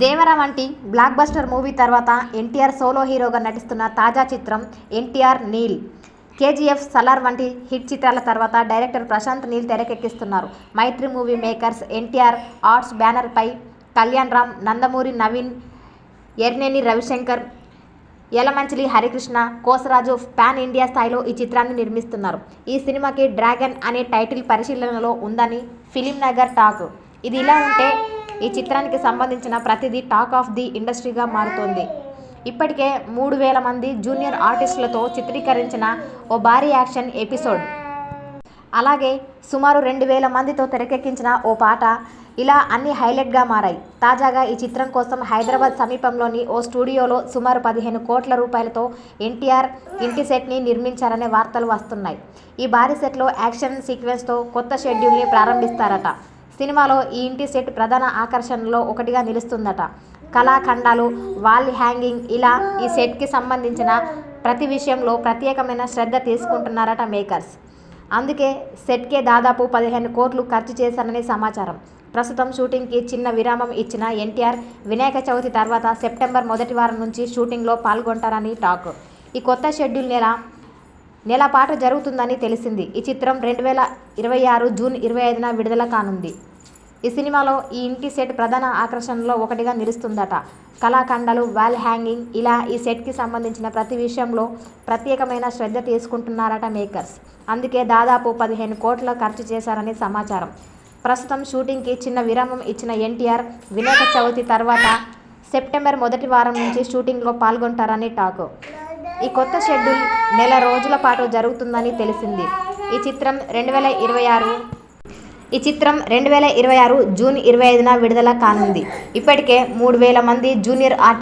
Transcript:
దేవర వంటి block buster movie తర్వాత NTR solo హీరోగా నటిస్తున్న తాజా చిత్రం ఎన్టీఆర్ నీల్. కేజీఎఫ్ సలార్ వంటి హిట్ చిత్రాల తర్వాత director Prashanth Neel తెరకెక్కిస్తున్నారు. Mythri movie makers NTR arts బ్యానర్పై కళ్యాణ్ రామ్ నందమూరి నవీన్ ఎర్నేని రవిశంకర్ యలమంచిలి హరికృష్ణ కోసరాజు పాన్ ఇండియా స్థాయిలో ఈ చిత్రాన్ని నిర్మిస్తున్నారు. ఈ సినిమాకి డ్రాగన్ అనే టైటిల్ పరిశీలనలో ఉందని ఫిలిం నగర్ టాక్. ఇది ఇలా ఉంటే ఈ చిత్రానికి సంబంధించిన ప్రతిదీ టాక్ ఆఫ్ ది ఇండస్ట్రీగా మారుతోంది. ఇప్పటికే మూడు వేల మంది జూనియర్ ఆర్టిస్టులతో చిత్రీకరించిన ఓ భారీ యాక్షన్ ఎపిసోడ్. అలాగే సుమారు రెండు వేల మందితో తెరకెక్కించిన ఓ పాట ఇలా అన్ని హైలైట్గా మారాయి. తాజాగా ఈ చిత్రం కోసం హైదరాబాద్ సమీపంలోని ఓ స్టూడియోలో సుమారు పదిహేను కోట్ల రూపాయలతో ఎన్టీఆర్ ఇంటి సెట్ని నిర్మించారనే వార్తలు వస్తున్నాయి. ఈ భారీ సెట్లో యాక్షన్ సీక్వెన్స్తో కొత్త షెడ్యూల్ని ప్రారంభిస్తారట. సినిమాలో ఈ ఇంటి సెట్ ప్రధాన ఆకర్షణలో ఒకటిగా నిలుస్తుందట. కళాఖండాలు వాల్ హ్యాంగింగ్ ఇలా ఈ సెట్కి సంబంధించిన ప్రతి విషయంలో ప్రత్యేకమైన శ్రద్ధ తీసుకుంటున్నారట మేకర్స్. అందుకే సెట్కే దాదాపు పదిహేను కోట్లు ఖర్చు చేశారని సమాచారం. ప్రస్తుతం షూటింగ్కి చిన్న విరామం ఇచ్చిన ఎన్టీఆర్ వినాయక చవితి తర్వాత సెప్టెంబర్ మొదటి వారం నుంచి షూటింగ్లో పాల్గొంటారని టాక్. ఈ కొత్త షెడ్యూల్ నెల నెల పాటు జరుగుతుందని తెలిసింది. ఈ చిత్రం రెండు వేల ఇరవై ఆరు జూన్ ఇరవై ఐదున విడుదల కానుంది. ఈ సినిమాలో ఈ ఇంటి సెట్ ప్రధాన ఆకర్షణలో ఒకటిగా నిలుస్తుందట. కళాఖండాలు వాల్ హ్యాంగింగ్ ఇలా ఈ సెట్కి సంబంధించిన ప్రతి విషయంలో ప్రత్యేకమైన శ్రద్ధ తీసుకుంటున్నారట మేకర్స్ అందుకే దాదాపు పదిహేను కోట్ల ఖర్చు చేశారని సమాచారం. ప్రస్తుతం షూటింగ్కి చిన్న విరామం ఇచ్చిన ఎన్టీఆర్ వినాయక చవితి తర్వాత సెప్టెంబర్ మొదటి వారం నుంచి షూటింగ్లో పాల్గొంటారని టాక్. ఈ కొత్త షెడ్యూల్ నెల రోజుల పాటు జరుగుతుందని తెలిసింది. ఈ చిత్రం రెండు వేల ఇరవై ఆరు ఈ చిత్రం రెండు వేల ఇరవై ఆరు జూన్ ఇరవై ఐదున విడుదల కానుంది. ఇప్పటికే మూడు వేల మంది జూనియర్ ఆర్టిస్ట్